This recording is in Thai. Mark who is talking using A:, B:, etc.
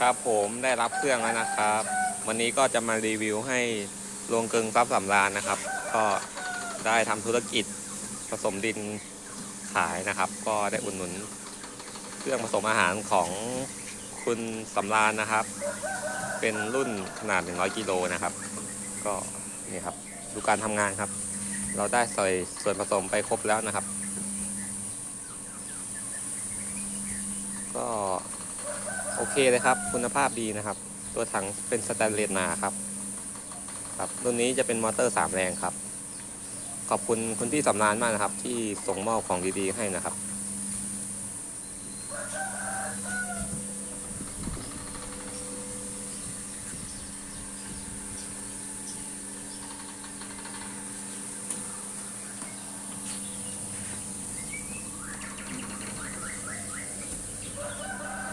A: ครับผมได้รับเครื่องแล้วนะครับ วันนี้ก็จะมารีวิวให้โรงกลึงทรัพย์สำราญนะครับ ก็ได้ทำธุรกิจผสมดินขายนะครับ ก็ได้อุดหนุนเครื่องผสมอาหารของคุณสำราญนะครับ เป็นรุ่นขนาด 100กิโลนะครับ ก็นี่ครับดูการทำงานครับ เราได้ใส่ส่วนผสมไปครบแล้วนะครับ โอเคเลยครับ คุณภาพดีนะครับ ตัวถังเป็นสแตนเลสนาครับ ครับรุ่นนี้จะเป็นมอเตอร์สามแรงครับ ขอบคุณคุณพี่สำนานมากนะครับ ที่ส่งมอบของดีๆให้นะครับ